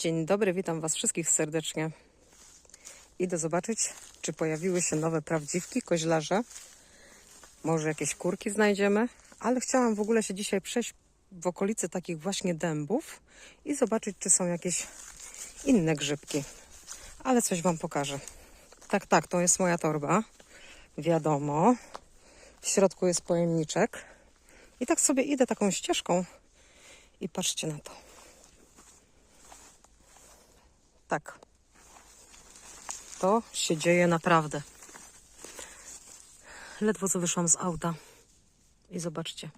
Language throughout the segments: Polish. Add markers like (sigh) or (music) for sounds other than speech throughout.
Dzień dobry, witam Was wszystkich serdecznie. Idę zobaczyć, czy pojawiły się nowe prawdziwki, koźlarze. Może jakieś kurki znajdziemy, ale chciałam w ogóle się dzisiaj przejść w okolicy takich właśnie dębów i zobaczyć, czy są jakieś inne grzybki. Ale coś Wam pokażę. Tak, tak, to jest moja torba. Wiadomo. W środku jest pojemniczek. I tak sobie idę taką ścieżką i patrzcie na to. Tak. To się dzieje naprawdę. Ledwo co wyszłam z auta. I zobaczcie.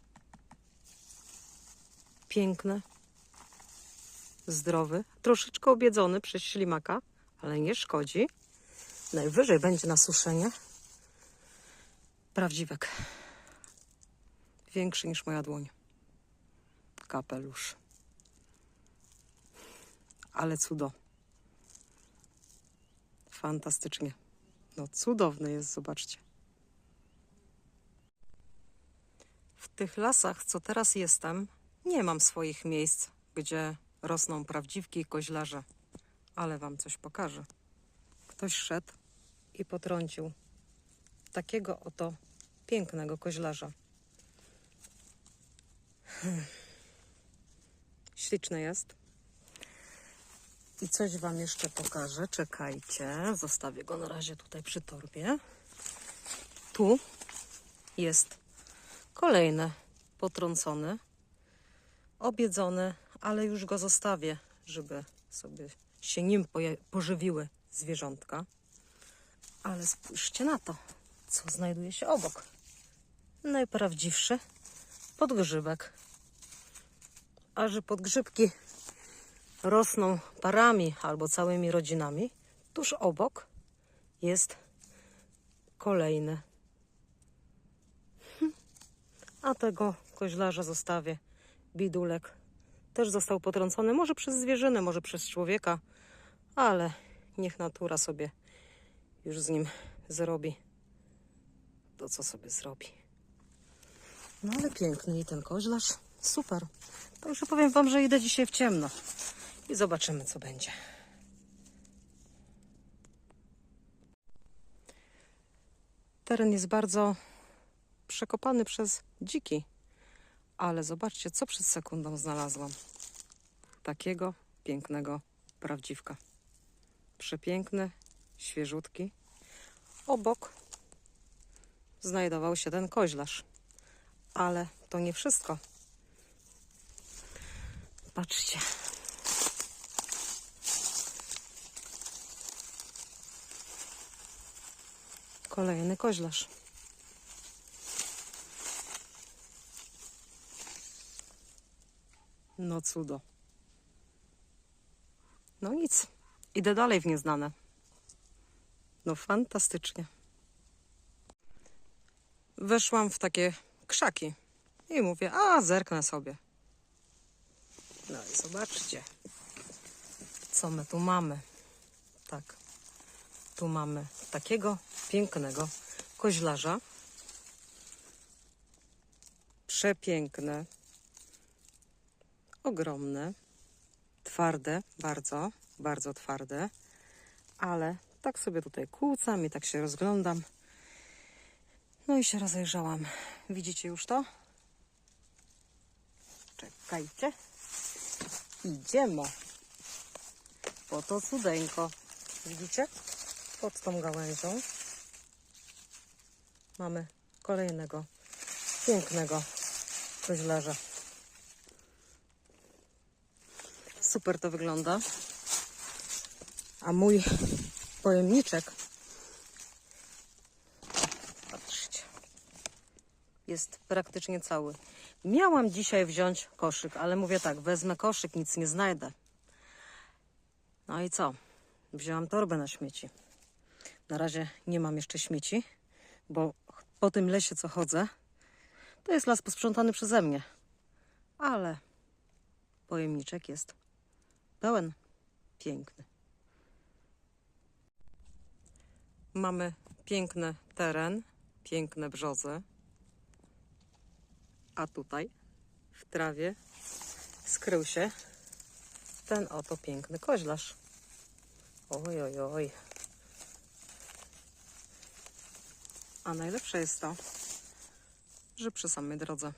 Piękny, zdrowy, troszeczkę obiedzony przez ślimaka, ale nie szkodzi. Najwyżej będzie na suszenie. Prawdziwek. Większy niż moja dłoń. Kapelusz. Ale cudo. Fantastycznie. No cudowny jest, zobaczcie. W tych lasach, co teraz jestem, nie mam swoich miejsc, gdzie rosną prawdziwki koźlarze. Ale wam coś pokażę. Ktoś szedł i potrącił takiego oto pięknego koźlarza. Hmm. Śliczny jest. I coś Wam jeszcze pokażę. Czekajcie. Zostawię go na razie tutaj przy torbie. Tu jest kolejny potrącony, obiedzony, ale już go zostawię, żeby sobie się nim pożywiły zwierzątka. Ale spójrzcie na to, co znajduje się obok. Najprawdziwszy podgrzybek. A że podgrzybki rosną parami albo całymi rodzinami, tuż obok jest kolejny. A tego koźlarza zostawię. Bidulek też został potrącony, może przez zwierzynę, może przez człowieka, ale niech natura sobie już z nim zrobi to, co sobie zrobi. No ale piękny i ten koźlarz. Super. Także powiem Wam, że idę dzisiaj w ciemno i zobaczymy, co będzie. Teren jest bardzo przekopany przez dziki, ale zobaczcie, co przed sekundą znalazłam. Takiego pięknego prawdziwka. Przepiękny, świeżutki. Obok znajdował się ten koźlarz. Ale to nie wszystko. Patrzcie. Kolejny koźlarz. No cudo. No nic. Idę dalej w nieznane. No fantastycznie. Weszłam w takie krzaki i mówię, a zerknę sobie. No i zobaczcie, co my tu mamy. Tak, tu mamy takiego pięknego koźlarza. Przepiękne, ogromne, twarde, bardzo, bardzo twarde, ale tak sobie tutaj kłócam i tak się rozglądam. No i się rozejrzałam. Widzicie już to? Czekajcie. Idziemy. Po to cudeńko. Widzicie? Pod tą gałęzią mamy kolejnego pięknego koźlarza. Super to wygląda. A mój pojemniczek Patrzcie. Jest praktycznie cały. Miałam dzisiaj wziąć koszyk, ale mówię tak, wezmę koszyk, nic nie znajdę. No i co? Wzięłam torbę na śmieci. Na razie nie mam jeszcze śmieci, bo po tym lesie, co chodzę, to jest las posprzątany przeze mnie. Ale pojemniczek jest pełen, piękny. Mamy piękny teren, piękne brzozy. A tutaj w trawie skrył się ten oto piękny koźlarz. Oj, oj, oj. A najlepsze jest to, że przy samej drodze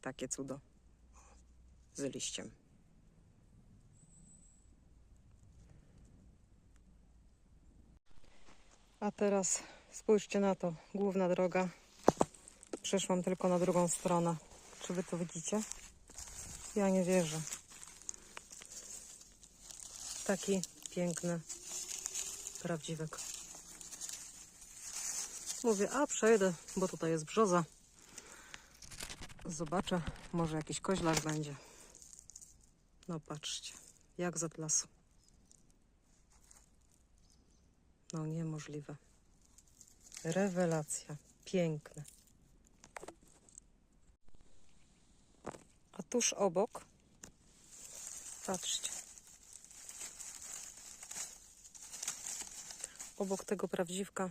takie cudo z liściem. A teraz spójrzcie na to, główna droga. Przeszłam tylko na drugą stronę. Czy wy to widzicie? Ja nie wierzę. Taki piękny prawdziwek. Mówię, a przejdę, bo tutaj jest brzoza. Zobaczę, może jakiś koźlarz będzie. No patrzcie, jak z atlasu. No niemożliwe. Rewelacja. Piękne. A tuż obok, patrzcie. Obok tego prawdziwka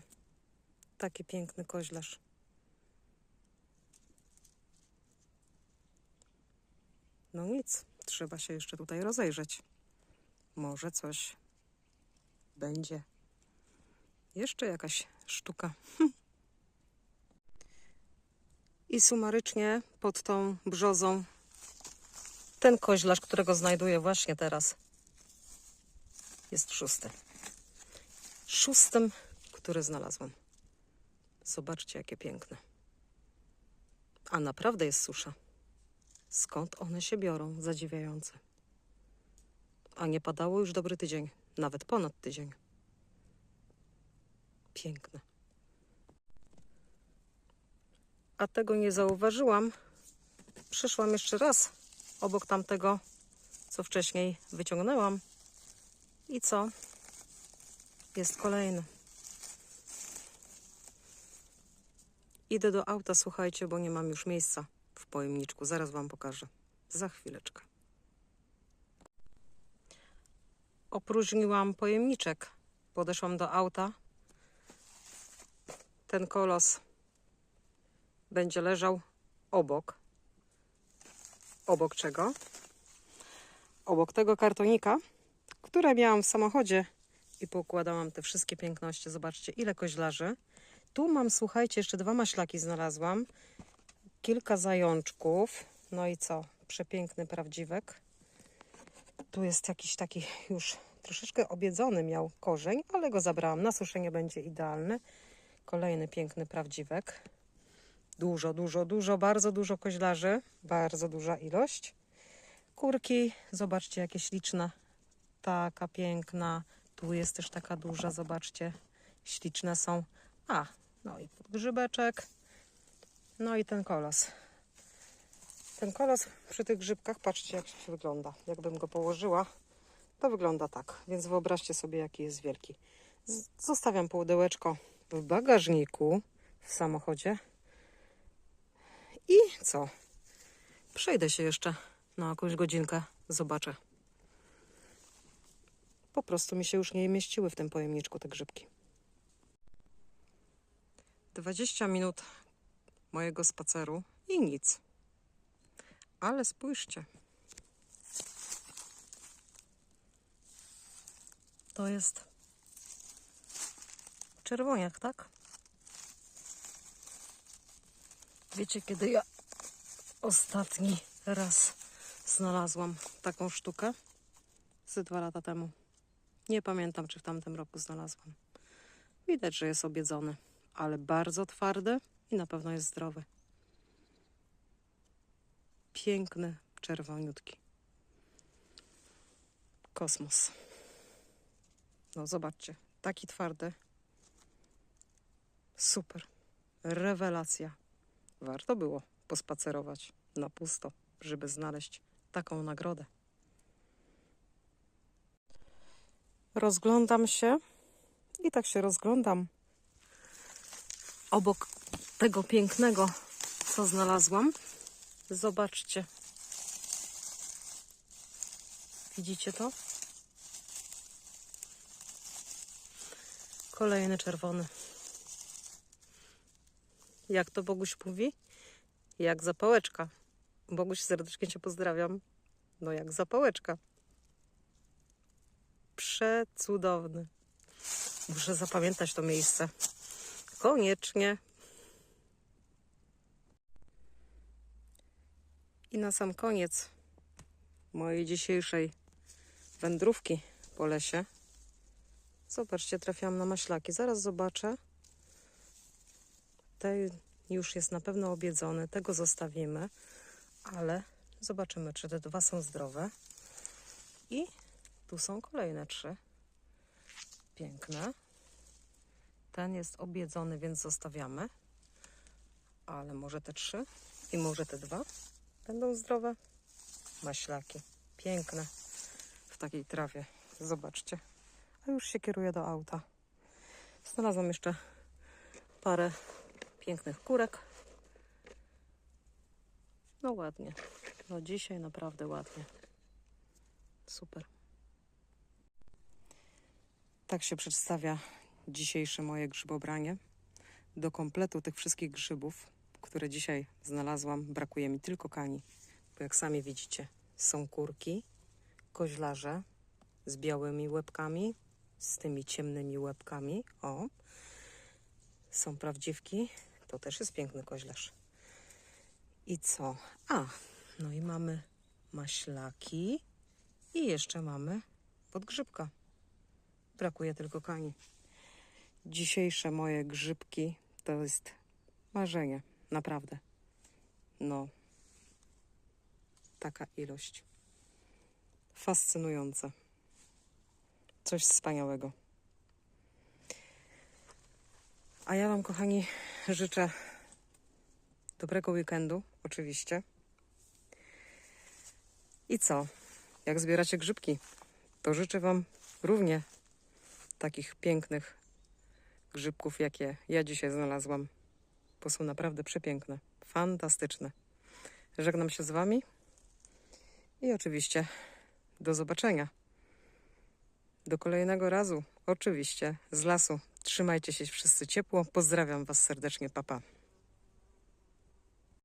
taki piękny koźlarz. No nic, trzeba się jeszcze tutaj rozejrzeć. Może coś będzie. Jeszcze jakaś sztuka. (laughs) I sumarycznie pod tą brzozą ten koźlarz, którego znajduję właśnie teraz, jest szósty. Szóstym, który znalazłam. Zobaczcie, jakie piękne. A naprawdę jest susza. Skąd one się biorą? Zadziwiające. A nie padało już dobry tydzień, nawet ponad tydzień. Piękne. A tego nie zauważyłam. Przyszłam jeszcze raz obok tamtego, co wcześniej wyciągnęłam. I co? Jest kolejny. Idę do auta, słuchajcie, bo nie mam już miejsca w pojemniczku. Zaraz Wam pokażę. Za chwileczkę. Opróżniłam pojemniczek. Podeszłam do auta. Ten kolos będzie leżał obok. Obok czego? Obok tego kartonika, które miałam w samochodzie i poukładałam te wszystkie piękności. Zobaczcie, ile koźlarzy. Tu mam, słuchajcie, jeszcze dwa maślaki znalazłam. Kilka zajączków. No i co? Przepiękny prawdziwek. Tu jest jakiś taki już troszeczkę obiedzony miał korzeń, ale go zabrałam. Na suszenie będzie idealny. Kolejny piękny prawdziwek. Dużo, dużo, dużo, bardzo dużo koźlarzy. Bardzo duża ilość. Kurki, zobaczcie jakie śliczne. Taka piękna. Tu jest też taka duża, zobaczcie. Śliczne są. A, no i grzybeczek. No i ten kolos. Ten kolos przy tych grzybkach, patrzcie jak wygląda. Jakbym go położyła, to wygląda tak. Więc wyobraźcie sobie, jaki jest wielki. Zostawiam pudełeczko w bagażniku w samochodzie. I co? Przejdę się jeszcze na jakąś godzinkę, zobaczę. Po prostu mi się już nie mieściły w tym pojemniczku te grzybki. 20 minut mojego spaceru i nic. Ale spójrzcie. To jest czerwoniak, tak? Wiecie, kiedy ja ostatni raz znalazłam taką sztukę? Z dwa lata temu. Nie pamiętam, czy w tamtym roku znalazłam. Widać, że jest obiedzony, ale bardzo twardy i na pewno jest zdrowy. Piękny, czerwoniutki. Kosmos. No, zobaczcie, taki twardy. Super. Rewelacja. Warto było pospacerować na pusto, żeby znaleźć taką nagrodę. Rozglądam się i tak się rozglądam obok tego pięknego, co znalazłam. Zobaczcie. Widzicie to? Kolejny czerwony. Jak to Boguś mówi? Jak zapałeczka. Boguś, serdecznie Cię pozdrawiam. No jak zapałeczka. Przecudowny. Muszę zapamiętać to miejsce. Koniecznie. I na sam koniec mojej dzisiejszej wędrówki po lesie. Zobaczcie, trafiłam na maślaki. Zaraz zobaczę. Ten już jest na pewno obiedzony. Tego zostawimy. Ale zobaczymy, czy te dwa są zdrowe. I tu są kolejne trzy. Piękne. Ten jest obiedzony, więc zostawiamy. Ale może te trzy i może te dwa będą zdrowe. Maślaki. Piękne. W takiej trawie. Zobaczcie. A już się kieruję do auta. Znalazłam jeszcze parę pięknych kurek. No ładnie. No dzisiaj naprawdę ładnie. Super. Tak się przedstawia dzisiejsze moje grzybobranie. Do kompletu tych wszystkich grzybów, które dzisiaj znalazłam, brakuje mi tylko kani. Bo jak sami widzicie, są kurki, koźlarze z białymi łebkami, z tymi ciemnymi łebkami. O, są prawdziwki. To też jest piękny koźlarz. I co? A, no i mamy maślaki i jeszcze mamy podgrzybka. Brakuje tylko kani. Dzisiejsze moje grzybki to jest marzenie, naprawdę. No, taka ilość. Fascynujące. Coś wspaniałego. A ja Wam, kochani, życzę dobrego weekendu, oczywiście. I co? Jak zbieracie grzybki, to życzę Wam równie takich pięknych grzybków, jakie ja dzisiaj znalazłam, bo są naprawdę przepiękne, fantastyczne. Żegnam się z Wami i oczywiście do zobaczenia. Do kolejnego razu, oczywiście, z lasu. Trzymajcie się wszyscy ciepło. Pozdrawiam Was serdecznie, papa. Pa.